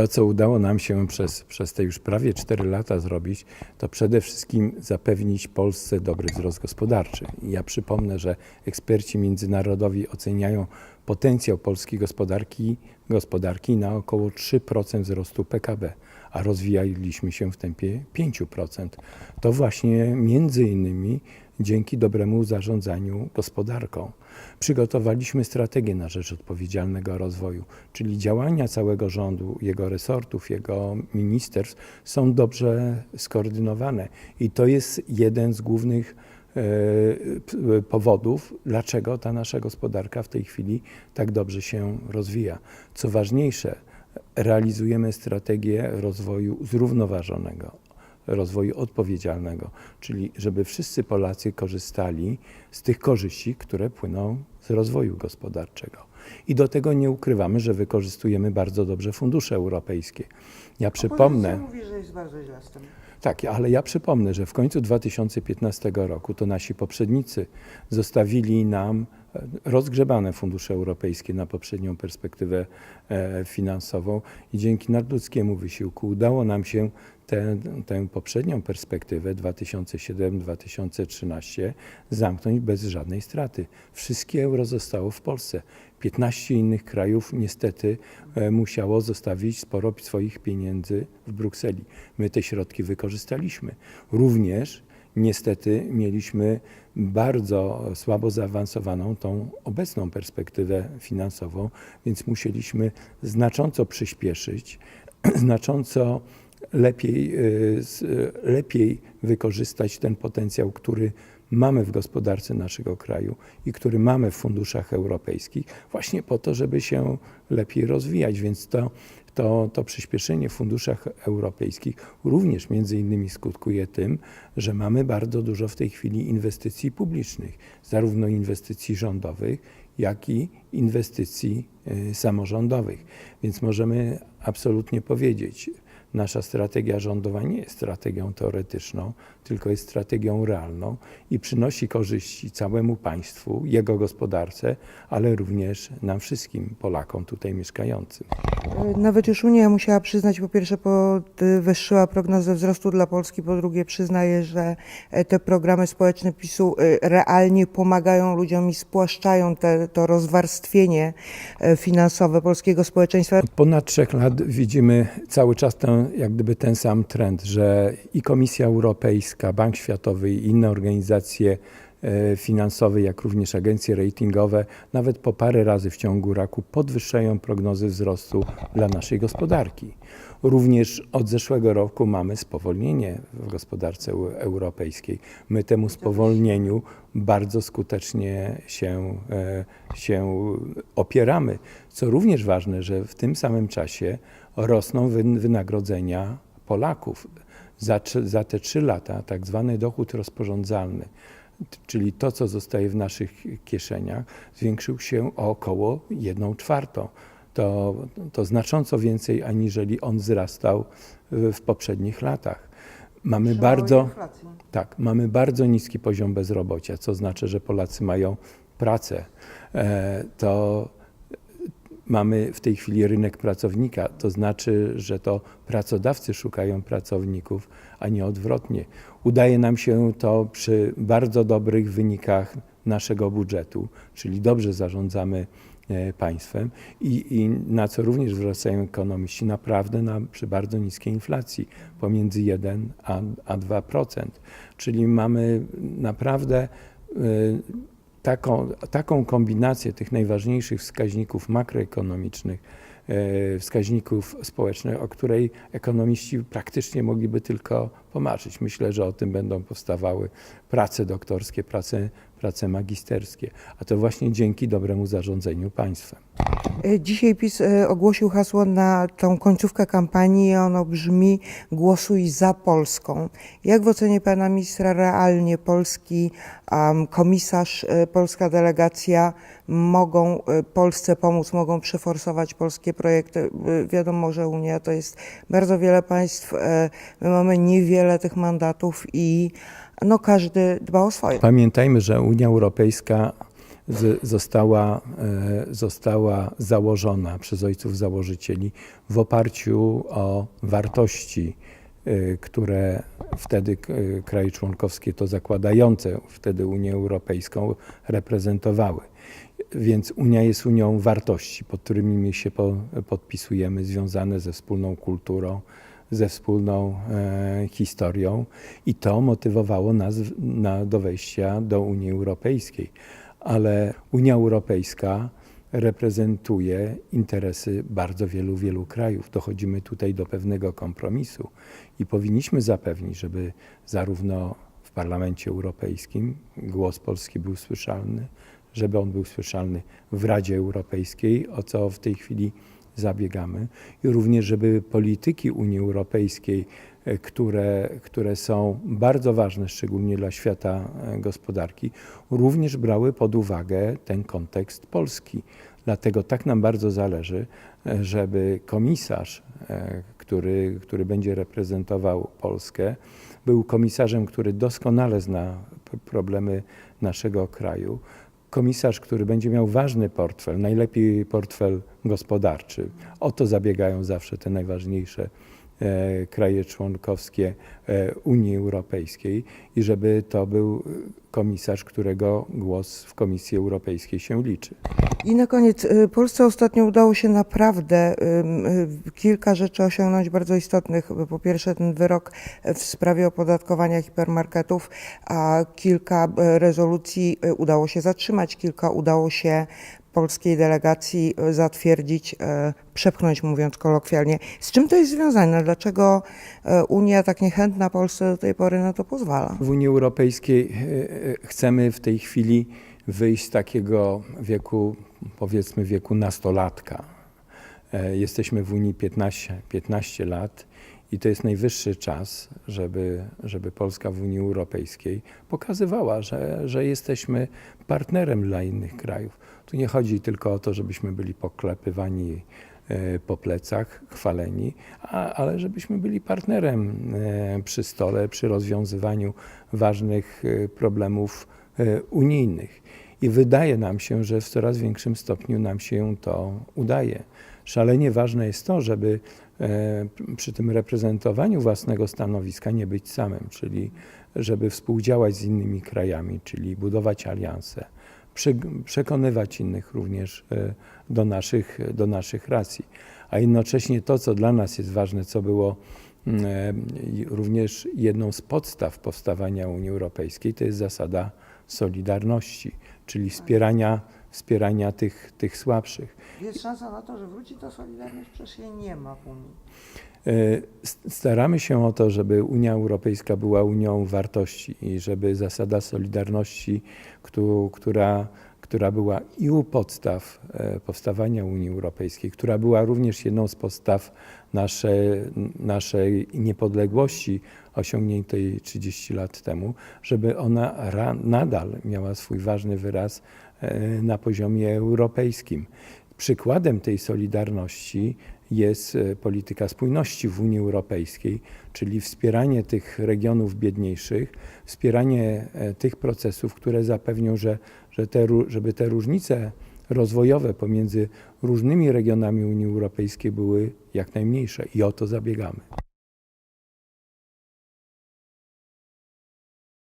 to, co udało nam się przez, przez te już prawie 4 lata zrobić, to przede wszystkim zapewnić Polsce dobry wzrost gospodarczy. I ja przypomnę, że eksperci międzynarodowi oceniają potencjał polskiej gospodarki, gospodarki na około 3% wzrostu PKB, a rozwijaliśmy się w tempie 5%. To właśnie między innymi dzięki dobremu zarządzaniu gospodarką. Przygotowaliśmy strategię na rzecz odpowiedzialnego rozwoju, czyli działania całego rządu, jego resortów, jego ministerstw są dobrze skoordynowane i to jest jeden z głównych powodów, dlaczego ta nasza gospodarka w tej chwili tak dobrze się rozwija. Co ważniejsze, realizujemy strategię rozwoju zrównoważonego, rozwoju odpowiedzialnego, czyli żeby wszyscy Polacy korzystali z tych korzyści, które płyną z rozwoju gospodarczego. I do tego nie ukrywamy, że wykorzystujemy bardzo dobrze fundusze europejskie. Ja przypomnę. Mówi, że jest bardzo źle z tym. Tak, ale ja przypomnę, że w końcu 2015 roku to nasi poprzednicy zostawili nam e, rozgrzebane fundusze europejskie na poprzednią perspektywę e, finansową i dzięki nadludzkiemu wysiłku udało nam się tę, tę poprzednią perspektywę 2007-2013 zamknąć bez żadnej straty. Wszystkie euro zostało w Polsce. 15 innych krajów niestety e, musiało zostawić sporo swoich pieniędzy w Brukseli. My te środki wykorzystaliśmy. Również niestety mieliśmy bardzo słabo zaawansowaną tą obecną perspektywę finansową, więc musieliśmy znacząco przyspieszyć, znacząco lepiej, y, lepiej wykorzystać ten potencjał, który mamy w gospodarce naszego kraju i który mamy w funduszach europejskich, właśnie po to, żeby się lepiej rozwijać. Więc to, to, to przyspieszenie w funduszach europejskich również między innymi skutkuje tym, że mamy bardzo dużo w tej chwili inwestycji publicznych, zarówno inwestycji rządowych, jak i inwestycji y, samorządowych. Więc możemy absolutnie powiedzieć, Nasza strategia rządowa nie jest strategią teoretyczną, tylko jest strategią realną i przynosi korzyści całemu państwu, jego gospodarce, ale również nam wszystkim Polakom tutaj mieszkającym. Nawet już Unia musiała przyznać, po pierwsze podwyższyła prognozę wzrostu dla Polski, po drugie przyznaje, że e, te programy społeczne PiSu e, realnie pomagają ludziom i spłaszczają te, to rozwarstwienie e, finansowe polskiego społeczeństwa. Od ponad trzech lat widzimy cały czas jak gdyby ten sam trend, że i Komisja Europejska, Bank Światowy i inne organizacje e, finansowe, jak również agencje ratingowe, nawet po parę razy w ciągu roku podwyższają prognozy wzrostu dla naszej gospodarki. Również od zeszłego roku mamy spowolnienie w gospodarce eu- europejskiej. My temu spowolnieniu bardzo skutecznie się, e, się opieramy. Co również ważne, że w tym samym czasie rosną wyn- wynagrodzenia Polaków. Za, za te trzy lata tak zwany dochód rozporządzalny, czyli to, co zostaje w naszych kieszeniach, zwiększył się o około 1 czwartą. To, to znacząco więcej, aniżeli on wzrastał w, w poprzednich latach. Mamy bardzo. Tak, mamy bardzo niski poziom bezrobocia, co znaczy, że Polacy mają pracę. E, To mamy w tej chwili rynek pracownika, to znaczy, że to pracodawcy szukają pracowników, a nie odwrotnie. Udaje nam się to przy bardzo dobrych wynikach naszego budżetu, czyli dobrze zarządzamy e, państwem i, i na co również zwracają ekonomiści, naprawdę na, przy bardzo niskiej inflacji, pomiędzy 1 a, a 2%. Czyli mamy naprawdę y, taką, taką kombinację tych najważniejszych wskaźników makroekonomicznych, e, wskaźników społecznych, o której ekonomiści praktycznie mogliby tylko pomarzyć. Myślę, że o tym będą powstawały prace doktorskie, prace, prace magisterskie, a to właśnie dzięki dobremu zarządzaniu państwem. E, Dzisiaj PiS e, ogłosił hasło na tą końcówkę kampanii. Ono brzmi: Głosuj za Polską. Jak w ocenie pana ministra realnie polski komisarz, e, polska delegacja mogą Polsce pomóc, mogą przeforsować polskie projekty? Wiadomo, że Unia to jest bardzo wiele państw. My mamy niewiele tych mandatów i no, każdy dba o swoje. Pamiętajmy, że Unia Europejska z, została, e, została założona przez ojców założycieli w oparciu o wartości, e, które wtedy e, kraje członkowskie, to zakładające wtedy Unię Europejską, reprezentowały. Więc Unia jest Unią wartości, pod którymi my się po, podpisujemy, związane ze wspólną kulturą, ze wspólną e, historią i to motywowało nas na, do wejścia do Unii Europejskiej. Ale Unia Europejska reprezentuje interesy bardzo wielu, wielu krajów. Dochodzimy tutaj do pewnego kompromisu i powinniśmy zapewnić, żeby zarówno w Parlamencie Europejskim głos Polski był słyszalny, żeby on był słyszalny w Radzie Europejskiej, o co w tej chwili zabiegamy, i również, żeby polityki Unii Europejskiej, które, które są bardzo ważne, szczególnie dla świata e, gospodarki, również brały pod uwagę ten kontekst Polski. Dlatego tak nam bardzo zależy, e, żeby komisarz, e, który, który będzie reprezentował Polskę, był komisarzem, który doskonale zna problemy naszego kraju. Komisarz, który będzie miał ważny portfel, najlepiej portfel gospodarczy. O to zabiegają zawsze te najważniejsze e, kraje członkowskie e, Unii Europejskiej i żeby to był komisarz, którego głos w Komisji Europejskiej się liczy. I na koniec, y, Polsce ostatnio udało się naprawdę kilka rzeczy osiągnąć bardzo istotnych. Po pierwsze ten wyrok w sprawie opodatkowania hipermarketów, a kilka rezolucji udało się zatrzymać, kilka udało się polskiej delegacji y, zatwierdzić, y, przepchnąć mówiąc kolokwialnie. Z czym to jest związane? Dlaczego y, Unia tak niechętna Polsce do tej pory na to pozwala? W Unii Europejskiej e, e, chcemy w tej chwili wyjść z takiego wieku, powiedzmy wieku nastolatka. E, Jesteśmy w Unii 15, 15 lat i to jest najwyższy czas, żeby, żeby Polska w Unii Europejskiej pokazywała, że, że jesteśmy partnerem dla innych krajów. Tu nie chodzi tylko o to, żebyśmy byli poklepywani e, po plecach, chwaleni, a, ale żebyśmy byli partnerem e, przy stole, przy rozwiązywaniu ważnych e, problemów unijnych. I wydaje nam się, że w coraz większym stopniu nam się to udaje. Szalenie ważne jest to, żeby przy tym reprezentowaniu własnego stanowiska nie być samym, czyli żeby współdziałać z innymi krajami, czyli budować alianse, przekonywać innych również e, do naszych, do naszych racji. A jednocześnie to, co dla nas jest ważne, co było mm, e, również jedną z podstaw powstawania Unii Europejskiej, to jest zasada solidarności, czyli wspierania, wspierania tych, tych słabszych. Jest szansa na to, że wróci ta solidarność? Przecież jej nie ma w Unii. E, Staramy się o to, żeby Unia Europejska była Unią wartości i żeby zasada solidarności, któ- która, która była i u podstaw e, powstawania Unii Europejskiej, która była również jedną z podstaw naszej, naszej niepodległości osiągniętej 30 lat temu, żeby ona nadal miała swój ważny wyraz na poziomie europejskim. Przykładem tej solidarności jest e, polityka spójności w Unii Europejskiej, czyli wspieranie tych regionów biedniejszych, wspieranie e, tych procesów, które zapewnią, że, że te, żeby te różnice rozwojowe pomiędzy różnymi regionami Unii Europejskiej były jak najmniejsze i o to zabiegamy.